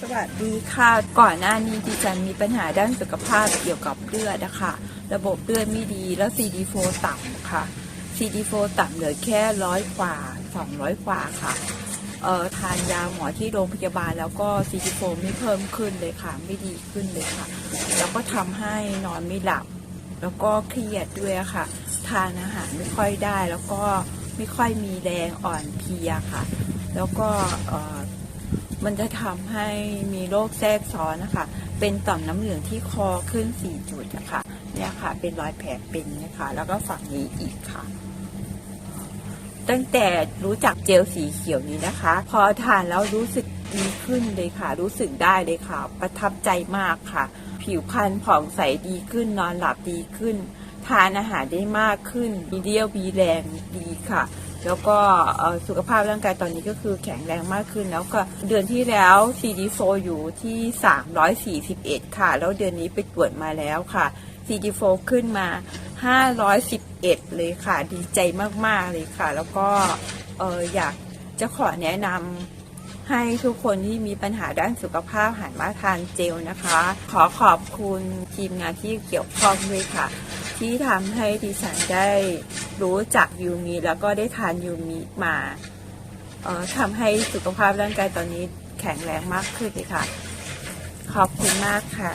สวัสดีค่ะ ก่อนหน้านี้ดิฉันมีปัญหาด้านสุขภาพเกี่ยวกับเลือดนะคะ ระบบเลือดไม่ดีแล้ว CD4 ต่ำค่ะ CD4 ต่ำเหลือแค่ร้อยกว่า 200 กว่าค่ะเอ่อทานยาหมอที่โรงพยาบาลแล้วก็ CD4 ไม่เพิ่มขึ้นเลยค่ะ ไม่ดีขึ้นเลยค่ะ แล้วก็ทำให้นอนไม่หลับ แล้วก็เครียดด้วยค่ะ ทานอาหารไม่ค่อยได้ แล้วก็ไม่ค่อยมีแรงอ่อนเพลียค่ะ แล้วก็เอ่อ มันจะทำให้มีโรคแทรกซ้อนนะคะ เป็นต่อมน้ำเหลืองที่คอขึ้นสี่จุดนะคะเนี่ยค่ะ เป็นรอยแผลเป็นนะคะ แล้วก็ฝั่งนี้อีกค่ะ ตั้งแต่รู้จักเจลสีเขียวนี้นะคะ พอทานแล้วรู้สึกดีขึ้นเลยค่ะ รู้สึกได้เลยค่ะ ประทับใจมากค่ะ ผิวพรรณผ่องใสดีขึ้นนอนหลับดีขึ้น ทานอาหารได้มากขึ้นมีเรี่ยวมีแรงดีค่ะ แล้วก็สุขภาพร่างกายตอนนี้ก็คือแข็งแรงมากขึ้น แล้วก็เดือนที่แล้ว CD4 อยู่ที่ 341 ค่ะ แล้วเดือนนี้ไปตรวจมาแล้วค่ะ CD4 ขึ้นมา 511 เลยค่ะ ดีใจมากๆเลยค่ะ แล้วก็อออยากจะขอแนะนำให้ทุกคนที่มีปัญหาด้านสุขภาพหันมาทานเจลนะคะ ขอขอบคุณทีมงานที่เกี่ยวข้องด้วยค่ะ ที่ทำให้ดิฉันได้รู้จักยูมีแล้วก็ได้ทานยูมีมาออทำให้สุขภาพร่างกายตอนนี้แข็งแรงมากขึ้นเลยค่ะ ขอบคุณมากค่ะ